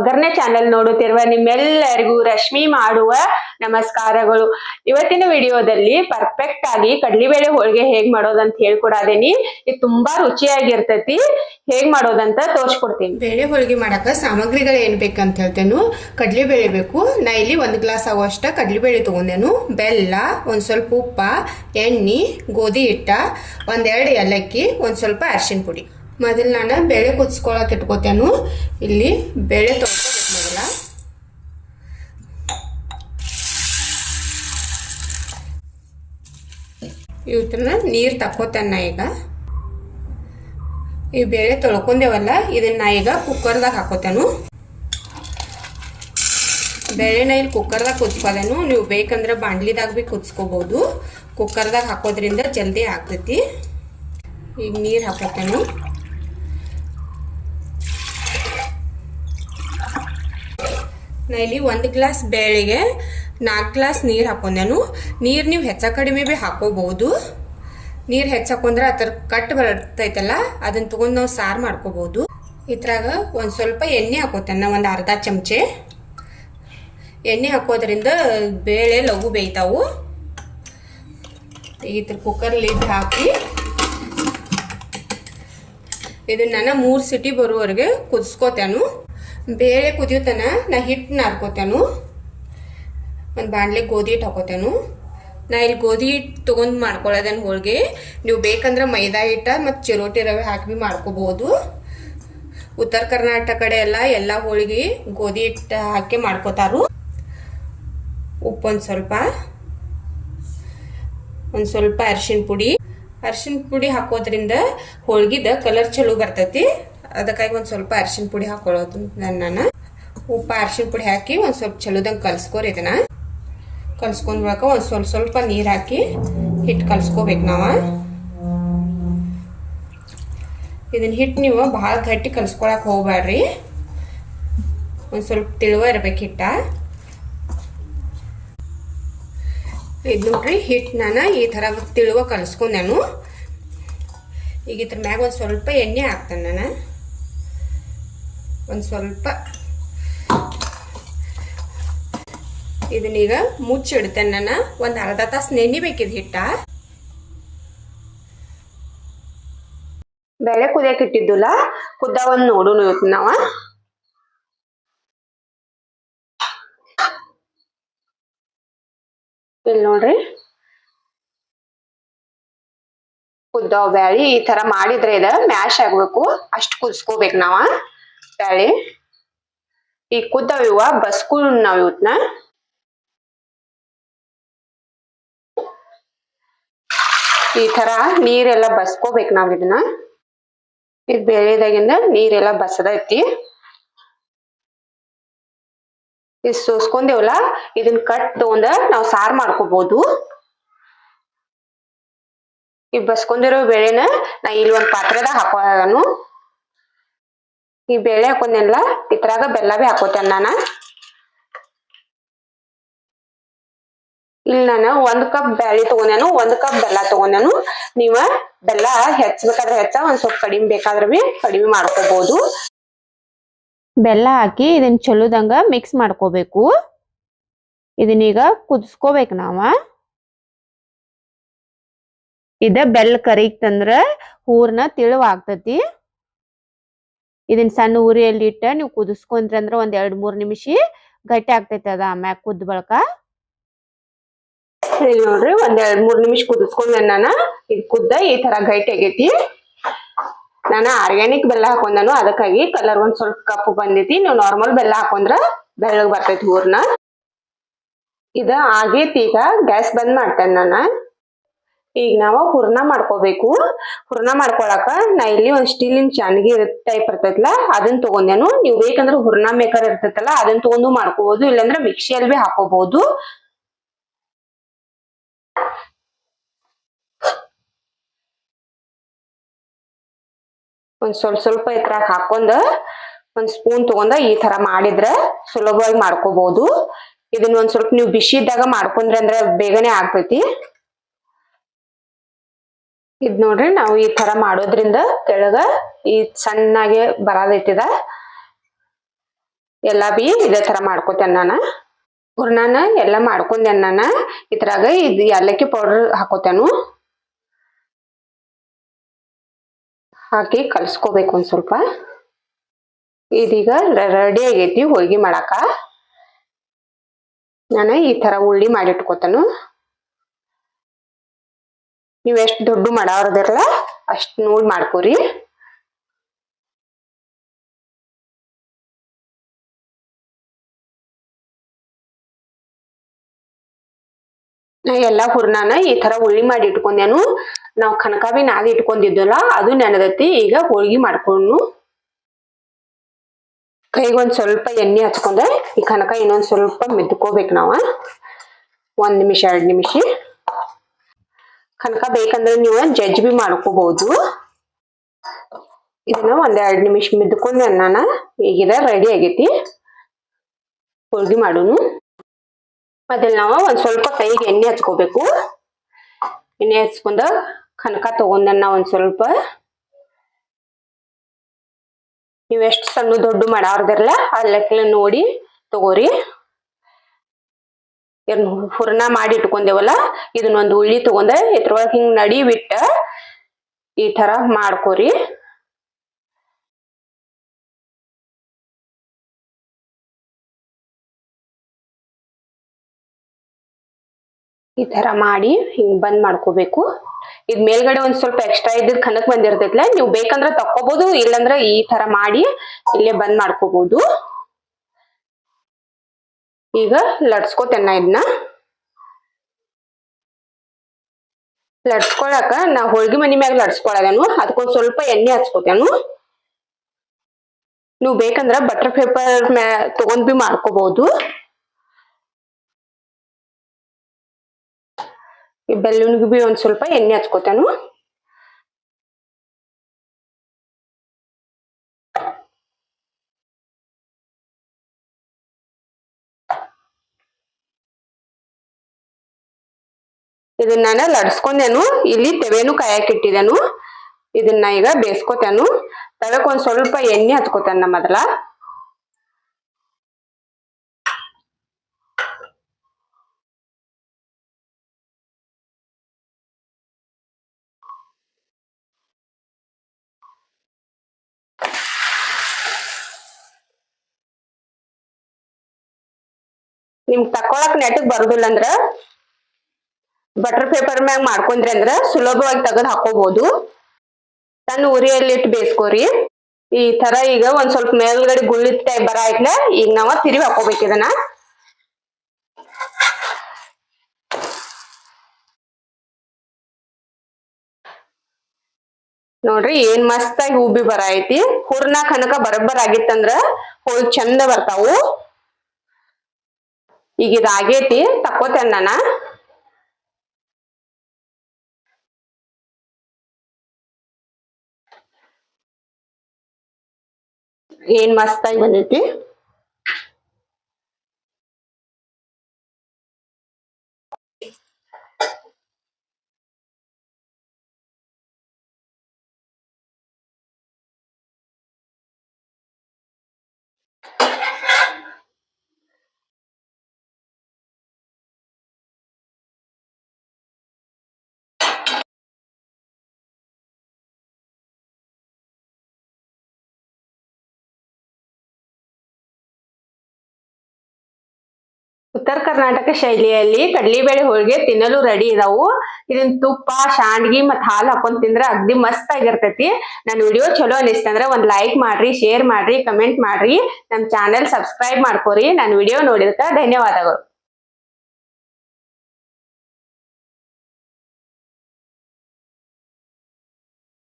ಒಗ್ಗರಣೆ ಚಾನೆಲ್ ನೋಡುತ್ತಿರುವ ನಿಮ್ಮೆಲ್ಲರಿಗೂ ರಶ್ಮಿ ಮಾಡುವ ನಮಸ್ಕಾರಗಳು. ಇವತ್ತಿನ ವಿಡಿಯೋದಲ್ಲಿ ಪರ್ಫೆಕ್ಟ್ ಆಗಿ ಕಡ್ಲಿಬೇಳೆ ಹೋಳಿಗೆ ಹೇಗ್ ಮಾಡೋದಂತ ಹೇಳ್ಕೊಡಾದೇನಿ ಇದು ತುಂಬಾ ರುಚಿಯಾಗಿರ್ತೈತಿ. ಹೇಗ್ ಮಾಡೋದಂತ ತೋರ್ಸ್ಕೊಡ್ತೀನಿ. ಬೇಳೆ ಹೋಳಿಗೆ ಮಾಡಕ ಸಾಮಗ್ರಿಗಳು ಏನ್ ಬೇಕಂತ ಹೇಳ್ತೇನು. ಕಡಲೆಬೇಳೆ ಬೇಕು. ನಾ ಇಲ್ಲಿ ಒಂದ್ ಗ್ಲಾಸ್ ಆಗುವಷ್ಟ ಕಡಲೆಬೇಳೆ ತಗೊಂಡೇನು. ಬೆಲ್ಲ, ಒಂದ್ ಸ್ವಲ್ಪ ಉಪ್ಪ, ಎಣ್ಣೆ, ಗೋಧಿ ಹಿಟ್ಟ, ಒಂದೆರಡು ಏಲಕ್ಕಿ, ಒಂದ್ ಸ್ವಲ್ಪ ಅರಿಶಿನ ಪುಡಿ. ಮೊದಲು ನಾನು ಬೇಳೆ ಕುದಿಸ್ಕೊಳಕ್ಕೆ ಇಟ್ಕೋತೇನು ಇಲ್ಲಿ ಬೇಳೆ ತೊಳ್ಕೊಬೇಕು ಮೊದಲ ಇವತ್ತನ್ನ ನೀರು ತಕ್ಕೋತೇನೆ ನಾ ಈಗ. ಈ ಬೇಳೆ ತೊಳ್ಕೊಂಡೇವಲ್ಲ ಇದನ್ನ ಈಗ ಕುಕ್ಕರ್ದಾಗ ಹಾಕೋತೇನು ಬೇಳೆನ ಇಲ್ಲಿ ಕುಕ್ಕರ್ದಾಗ ಕುದಿಸ್ಕೋದೇನು ನೀವು ಬೇಕಂದ್ರೆ ಬಾಂಡ್ಲಿದಾಗ ಭೀ ಕುದಿಸ್ಕೋಬೋದು. ಕುಕ್ಕರ್ದಾಗ ಹಾಕೋದ್ರಿಂದ ಜಲ್ದಿ ಆಗ್ತೈತಿ. ಈಗ ನೀರು ಹಾಕೋತೇನು ನಾ ಇಲ್ಲಿ ಒಂದು ಗ್ಲಾಸ್ ಬೇಳೆಗೆ ನಾಲ್ಕು ಗ್ಲಾಸ್ ನೀರು ಹಾಕೊಂಡೆನು. ನೀರು ನೀವು ಹೆಚ್ಚ ಕಡಿಮೆ ಭೀ ಹಾಕೋಬಹುದು. ನೀರು ಹೆಚ್ಚಾಕೊಂಡ್ರೆ ಥರ ಕಟ್ ಬರ್ತೈತಲ್ಲ ಅದನ್ನ ತೊಗೊಂಡು ನಾವು ಸಾರು ಮಾಡ್ಕೋಬಹುದು. ಇದ್ರಾಗ ಒಂದು ಸ್ವಲ್ಪ ಎಣ್ಣೆ ಹಾಕೋತೇನೆ ಒಂದು ಅರ್ಧ ಚಮಚೆ. ಎಣ್ಣೆ ಹಾಕೋದ್ರಿಂದ ಬೇಳೆ ಲಘು ಬೇಯ್ತಾವು. ಥರ ಕುಕ್ಕರ್ ಲಿಡ್ ಹಾಕಿ ಇದನ್ನ ನಾನು ಮೂರು ಸಿಟಿ ಬರುವವರೆಗೆ ಕುದಿಸ್ಕೋತೇನು. ಬೇಳೆ ಕುದಿಯೋತನ ನಾ ಹಿಟ್ಟು ನಾರ್ಕೋತೇನು ಒಂದು ಬಾಣಲೆ ಗೋಧಿ ಹಿಟ್ಟು ಹಾಕೋತೇನು. ನಾ ಇಲ್ಲಿ ಗೋಧಿ ಹಿಟ್ಟು ತೊಗೊಂಡು ಮಾಡ್ಕೊಳ್ಳೋದೇನು ಹೋಳಿಗೆ. ನೀವು ಬೇಕಂದ್ರೆ ಮೈದಾ ಹಿಟ್ಟ ಮತ್ತು ಚಿರೋಟಿ ರವೆ ಹಾಕಿ ಭೀ ಮಾಡ್ಕೋಬೋದು. ಉತ್ತರ ಕರ್ನಾಟಕ ಕಡೆ ಎಲ್ಲ ಎಲ್ಲ ಹೋಳಿಗೆ ಗೋಧಿ ಹಿಟ್ಟು ಹಾಕಿ ಮಾಡ್ಕೋತಾರು. ಉಪ್ಪೊಂದು ಸ್ವಲ್ಪ. ಒಂದು ಸ್ವಲ್ಪ ಅರಿಶಿನ ಪುಡಿ. ಅರಿಶಿನ ಪುಡಿ ಹಾಕೋದ್ರಿಂದ ಹೋಳ್ಗಿದ ಕಲರ್ ಚಲೋ ಬರ್ತೈತಿ. ಅದಕ್ಕಾಗಿ ಒಂದು ಸ್ವಲ್ಪ ಅರಿಶಿನ ಪುಡಿ ಹಾಕೊಳ್ಳೋದು ನಾನು ಉಪ್ಪು ಅರಿಶಿನ ಪುಡಿ ಹಾಕಿ ಒಂದು ಸ್ವಲ್ಪ ಚಲೋದಂಗೆ ಕಲ್ಸ್ಕೊರಿ ಇದನ್ನ. ಕಲ್ಸ್ಕೊಂಡ್ ಬಳಿಕ ಒಂದು ಸ್ವಲ್ಪ ಸ್ವಲ್ಪ ನೀರು ಹಾಕಿ ಹಿಟ್ಟು ಕಲ್ಸ್ಕೋಬೇಕು ನಾವು. ಇದನ್ನ ಹಿಟ್ಟು ನೀವು ಭಾಳ ಗಟ್ಟಿ ಕಲ್ಸ್ಕೊಳಕ್ ಹೋಗ್ಬೇಡ್ರಿ ಒಂದು ಸ್ವಲ್ಪ ತಿಳುವ ಇರ್ಬೇಕು ಹಿಟ್ಟ. ಇದು ನೋಡ್ರಿ ಹಿಟ್ಟು ನಾನು ಈ ಥರ ತಿಳುವ ಕಲಿಸ್ಕೊಂಡೇನು ಈಗ ಇದ್ರ ಮ್ಯಾಗ ಒಂದು ಸ್ವಲ್ಪ ಎಣ್ಣೆ ಹಾಕ್ತೇನೆ ನಾನು. ಒಂದು ಸ್ವಲ್ಪ. ಇದನ್ನೀಗ ಮುಚ್ಚಿಡ್ತೇನೆ ನಾನು ಒಂದು ಅರ್ಧ ತಾಸು ನೆನಿಬೇಕಿದ್ ಹಿಟ್ಟ. ಬೇಳೆ ಕುದಿಯಕ್ ಕುದ್ದ ಒಂದು ನೋಡುನು ಇವತ್ತು ನಾವ. ಇಲ್ಲಿ ನೋಡ್ರಿ. ಕುದ್ದಾವ ಬ್ಯಾಳಿ ಈ ತರ ಮಾಡಿದ್ರೆ ಇದ ಮ್ಯಾಶ್ ಆಗ್ಬೇಕು. ಅಷ್ಟು ಕುದಿಸ್ಕೋಬೇಕು ನಾವ. ಬ್ಯಾಳಿ ಈ ಕುದ್ದಾವ ಇವ ಬಸ್ಕುಳ್ ನಾವ್ ಇವತ್ನ ಈ ತರ ನೀರೆಲ್ಲ ಬಸ್ಕೋಬೇಕು ನಾವು ಇದನ್ನ ಈ ಬೆಳೆದಾಗಿಂದ ನೀರೆಲ್ಲ ಬಸದೈತಿ. ಇದು ಸೋಸ್ಕೊಂಡೇವಲ್ಲ, ಇದನ್ನ ಕಟ್ ತಗೊಂಡ ನಾವು ಸಾರ್ ಮಾಡ್ಕೋಬಹುದು ಈ ಬಸ್ಕೊಂಡಿರೋ ಬೆಳೆನ ನಾ ಇಲ್ಲಿ ಒಂದು ಪಾತ್ರೆದಾಗ ಹಾಕೋನು ಈ ಬೇಳೆ ಹಾಕೊಂಡೆನಲ್ಲ? ಇದ್ರಾಗ ಬೆಲ್ಲ ಬಿ ಹಾಕೋತೇನೆ ನಾನು? ಇಲ್ಲಿ ನಾನು ಒಂದ್ ಕಪ್ ಬ್ಯಾಳಿ ತಗೊಂಡೇನು, ಒಂದ್ ಕಪ್ ಬೆಲ್ಲ ತಗೊಂಡೇನು. ನೀವ ಬೆಲ್ಲ ಹೆಚ್ಚಬೇಕಾದ್ರೆ ಹೆಚ್ಚ, ಒಂದ್ ಸ್ವಲ್ಪ ಕಡಿಮೆ ಬೇಕಾದ್ರೆ ಬಿ ಕಡಿಮೆ ಮಾಡ್ಕೋಬಹುದು ಬೆಲ್ಲ ಹಾಕಿ ಇದನ್ನ ಚಲೋದಂಗ ಮಿಕ್ಸ್ ಮಾಡ್ಕೋಬೇಕು. ಇದನ್ನೀಗ ಕುದಿಸ್ಕೋಬೇಕು ನಾವ. ಇದ ಬೆಲ್ಲ ಕರಿಗ್ತಂದ್ರ ಹೂರ್ನ ತಿಳುವ ಆಗ್ತತಿ ಇದನ್ ಸಣ್ಣ ಉರಿಯಲ್ಲಿ ಇಟ್ಟ ನೀವು ಕುದಿಸ್ಕೊಂಡ್ರಿ ಅಂದ್ರ ಒಂದ್ ಎರಡ್ ಮೂರ್ ನಿಮಿಷ ಗಟ್ಟಿ ಆಗ್ತೈತಿ ಅದ ಆಮ್ಯಾಗ ಕುದ್ದ ಬಳಕ. ಇಲ್ಲಿ ನೋಡ್ರಿ, ಒಂದ್ ಎರಡ್ ಮೂರ್ ನಿಮಿಷ ಕುದಿಸ್ಕೊಂಡೆ ನಾನ ಇದ್ ಕುದ್ದ ಈ ತರ ಗಟ್ಟಿ ಆಗೈತಿ. ನಾನ ಆರ್ಗ್ಯಾನಿಕ್ ಬೆಲ್ಲ ಹಾಕೊಂಡನು, ಅದಕ್ಕಾಗಿ ಕಲರ್ ಒಂದ್ ಸ್ವಲ್ಪ ಕಪ್ಪು ಬಂದೈತಿ. ನೀವು ನಾರ್ಮಲ್ ಬೆಲ್ಲ ಹಾಕೊಂಡ್ರ ಬೆಳ್ಳಗ್ ಬರ್ತೈತಿ ಊರ್ನ. ಇದ ಆಗೈತಿ ಈಗ ಗ್ಯಾಸ್ ಬಂದ್ ಮಾಡ್ತೇನೆ ನಾನ. ಈಗ ನಾವು ಹೂರ್ಣ ಮಾಡ್ಕೋಬೇಕು. ಹೂರ್ಣ ಮಾಡ್ಕೊಳಕ ನಾ ಇಲ್ಲಿ ಒಂದ್ ಸ್ಟೀಲಿನ ಚಾನ್ಗಿ ಟೈಪ್ ಇರ್ತೈತಲ್ಲ ಅದನ್ನ ತಗೊಂಡೇನು. ನೀವು ಬೇಕಂದ್ರೆ ಹೂರ್ಣ ಮೇಕರ್ ಇರ್ತೈತಲ್ಲ ಅದನ್ನ ತಗೊಂಡು ಮಾಡ್ಕೋಬಹುದು ಇಲ್ಲಾಂದ್ರೆ ಮಿಕ್ಸಿಯಲ್ಲಿ ಹಾಕೋಬಹುದು ಒಂದ್ ಸ್ವಲ್ಪ ಸ್ವಲ್ಪ ಇದ್ರಾಗ ಹಾಕೊಂಡ ಒಂದ್ ಸ್ಪೂನ್ ತಗೊಂಡ ಈ ತರ ಮಾಡಿದ್ರೆ ಸುಲಭವಾಗಿ ಮಾಡ್ಕೋಬಹುದು ಇದನ್ನ ಒಂದ್ ಸ್ವಲ್ಪ ನೀವು ಬಿಸಿ ಇದ್ದಾಗ ಮಾಡ್ಕೊಂಡ್ರೆ ಅಂದ್ರೆ ಬೇಗನೆ ಆಗ್ತೈತಿ. ಇದ್ ನೋಡ್ರಿ ನಾವು ಈ ತರ ಮಾಡೋದ್ರಿಂದ ಕೆಳಗ ಈ ಸಣ್ಣಗೆ ಬರದೈತಿದ ಎಲ್ಲ ಬಿ ಇದೇ ತರ ಮಾಡ್ಕೋತೇನೆ ನಾನು ಹೂರ್ಣನ ಎಲ್ಲ ಮಾಡ್ಕೊಂಡೆ ನಾನು ಇದ್ರಾಗ ಇದು ಏಲಕ್ಕಿ ಪೌಡರ್ ಹಾಕೋತೇನು. ಹಾಕಿ ಕಲ್ಸ್ಕೋಬೇಕು ಒಂದ್ ಸ್ವಲ್ಪ. ಇದೀಗ ರೆಡಿ ಆಗೈತಿ ಹೋಳ್ಗಿ ಮಾಡಾಕ. ನಾನು ಈ ತರ ಉಳ್ಳಿ ಮಾಡಿಟ್ಕೋತೇನು. ನೀವ್ ಎಷ್ಟ್ ದೊಡ್ಡ ಮಾಡಾವ್ರದಿರಲ್ಲ ಅಷ್ಟ್ ನೋಡಿ ಮಾಡ್ಕೋರಿ. ನಾ ಎಲ್ಲಾ ಹುರ್ನಾನ ಈ ತರ ಉಳ್ಳಿ ಮಾಡಿ ಇಟ್ಕೊಂಡೇನು. ನಾವು ಕನಕಾಬಿ ನಾದಿ ಇಟ್ಕೊಂಡಿದ್ವಲ್ಲ ಅದು ನೆನದತ್ತಿ ಈಗ ಹೋಳ್ಗಿ ಮಾಡ್ಕೊಂಡು ಕೈಗೊಂದ್ ಸ್ವಲ್ಪ ಎಣ್ಣೆ ಹಚ್ಕೊಂಡೆ, ಈ ಕನಕ ಇನ್ನೊಂದ್ ಸ್ವಲ್ಪ ಮೆದ್ಕೋಬೇಕು ನಾವ. ಒಂದ್ ನಿಮಿಷ, ಎರಡ್ ನಿಮಿಷ. ಕನಕ ಬೇಕಂದ್ರೆ ನೀವು ಜಜ್ ಬಿ ಮಾಡ್ಕೋಬಹುದು ಇದನ್ನ ಒಂದೆರಡು ನಿಮಿಷ ಮಿದ್ಕೊಂಡು ಅನ್ನಾನ ಈಗಿದ ರೆಡಿ ಆಗೈತಿ. ಹೋಳ್ಗಿ ಮಾಡೋನು. ಅದನ್ನ ನಾವು ಒಂದ್ ಸ್ವಲ್ಪ ಕೈಗೆ ಎಣ್ಣೆ ಹಚ್ಕೋಬೇಕು. ಎಣ್ಣೆ ಹಚ್ಕೊಂಡ ಕನಕ ತಗೊಂಡನ್ನ ಒಂದ್ ಸ್ವಲ್ಪ. ನೀವು ಎಷ್ಟು ಸಣ್ಣ ದೊಡ್ಡ ಮಾಡಾರ್ದಿರಲ್ಲ ಆ ಲೆಕ್ಕ ನೋಡಿ ತಗೋರಿ. ಏನ್ ಹೂರ್ಣ ಮಾಡಿ ಇಟ್ಕೊಂಡೇವಲ್ಲ? ಇದನ್ನೊಂದು ಉಳ್ಳಿ ತಗೊಂಡ, ಇದ್ರೊಳಗೆ ಹಿಂಗ್ ನಡಿ ಬಿಟ್ಟ ಈ ತರ ಮಾಡ್ಕೋರಿ. ಈ ತರ ಮಾಡಿ ಹಿಂಗ್ ಬಂದ್ ಮಾಡ್ಕೋಬೇಕು. ಇದ್ ಮೇಲ್ಗಡೆ ಒಂದ್ ಸ್ವಲ್ಪ ಎಕ್ಸ್ಟ್ರಾ ಇದ್ದ ಕನಕ್ ಬಂದಿರ್ತೈತ್ಲ, ನೀವು ಬೇಕಂದ್ರ ತಕ್ಕೋಬಹುದು ಇಲ್ಲಂದ್ರ ಈ ತರ ಮಾಡಿ ಇಲ್ಲೇ ಬಂದ್ ಮಾಡ್ಕೋಬಹುದು ಈಗ ಲಟ್ಸ್ಕೋತೇನ ಇದನ್ನ ಲಟ್ಸ್ಕೊಳಕ ನಾ ಹೋಳ್ಗಿ ಮನಿ ಮ್ಯಾಗ ಲಟ್ಸ್ಕೊಳದೇನು ಅದಕ್ಕೊಂದ್ ಸ್ವಲ್ಪ ಎಣ್ಣೆ ಹಚ್ಕೋತೇನು. ನೀವು ಬೇಕಂದ್ರ ಬಟರ್ ಪೇಪರ್ ಮ್ಯಾ ತಗೊಂಡ್ ಬಿ ಮಾಡ್ಕೋಬಹುದು ಬೆಲ್ಲುನ್ಗೆ ಬಿ ಒಂದ್ ಸ್ವಲ್ಪ ಎಣ್ಣೆ ಹಚ್ಕೋತೇನು. ಇದನ್ನ ನಾನು ಲಡ್ಸ್ಕೊಂಡೇನು, ಇಲ್ಲಿ ತೆವೆನು ಕಾಯಕ್ ಇಟ್ಟಿದ್ದೇನು ಇದನ್ನ ಈಗ ಬೇಯಿಸ್ಕೊತೇನು ತವಕ್ ಒಂದ್ ಸ್ವಲ್ಪ ಎಣ್ಣೆ ಹಚ್ಕೋತೇನ ಮೊದಲ. ನಿಮ್ಗೆ ತಕೊಳಕ್ ನೆಟಕ್ ಬರುದಿಲ್ಲ ಅಂದ್ರ ಬಟರ್ ಪೇಪರ್ ಮ್ಯಾಗ ಮಾಡ್ಕೊಂಡ್ರಿ ಅಂದ್ರ ಸುಲಭವಾಗಿ ತೆಗೆದು ಹಾಕೋಬಹುದು ತನ್ನ ಉರಿಯಲ್ಲಿ ಇಟ್ಟು ಬೇಯಿಸ್ಕೋರಿ. ಈ ತರ ಈಗ ಒಂದ್ ಸ್ವಲ್ಪ ಮೇಲ್ಗಡೆ ಗುಳ್ಳಿ ಟೈಪ್ ಬರ ಐತ್ನ ಈಗ ನಾವ ತಿರುವಿ ಹಾಕೋಬೇಕು ಇದನ್ನ. ನೋಡ್ರಿ ಏನ್ ಮಸ್ತಾಗಿ ಹೂಬಿ ಬರ ಐತಿ. ಹೂರ್ಣ ಕನಕ ಬರಬ್ಬರ್ ಆಗಿತ್ತಂದ್ರ ಹೋಳ್ ಚಂದ ಬರ್ತಾವು. ಈಗ ಇದಾಗೈತಿ ತಕ್ಕೋತೇನ್ ನಾನ. ಏನ್ ಮಸ್ತಾಗಿ ಬಂದೈತಿ? ಉತ್ತರ ಕರ್ನಾಟಕ ಶೈಲಿಯಲ್ಲಿ ಕಡ್ಲಿಬೇಳೆ ಹೋಳಿಗೆ ತಿನ್ನಲು ರೆಡಿ ಇದಾವು ಇದನ್ನ ತುಪ್ಪ ಶಾಂಡ್ಗಿ ಮತ್ತ ಹಾಲು ಹಾಕೊಂಡ್ ತಿಂದ್ರೆ ಅಗ್ದಿ ಮಸ್ತ್ ಆಗಿರ್ತೈತಿ. ನನ್ ವಿಡಿಯೋ ಚಲೋ ಅನಿಸ್ತಂದ್ರೆ ಒಂದ್ ಲೈಕ್ ಮಾಡ್ರಿ ಶೇರ್ ಮಾಡ್ರಿ ಕಮೆಂಟ್ ಮಾಡ್ರಿ. ನಮ್ ಚಾನೆಲ್ ಸಬ್ಸ್ಕ್ರೈಬ್ ಮಾಡ್ಕೋರಿ. ನನ್ ವಿಡಿಯೋ ನೋಡಿದಕ್ಕ ಧನ್ಯವಾದಗಳು.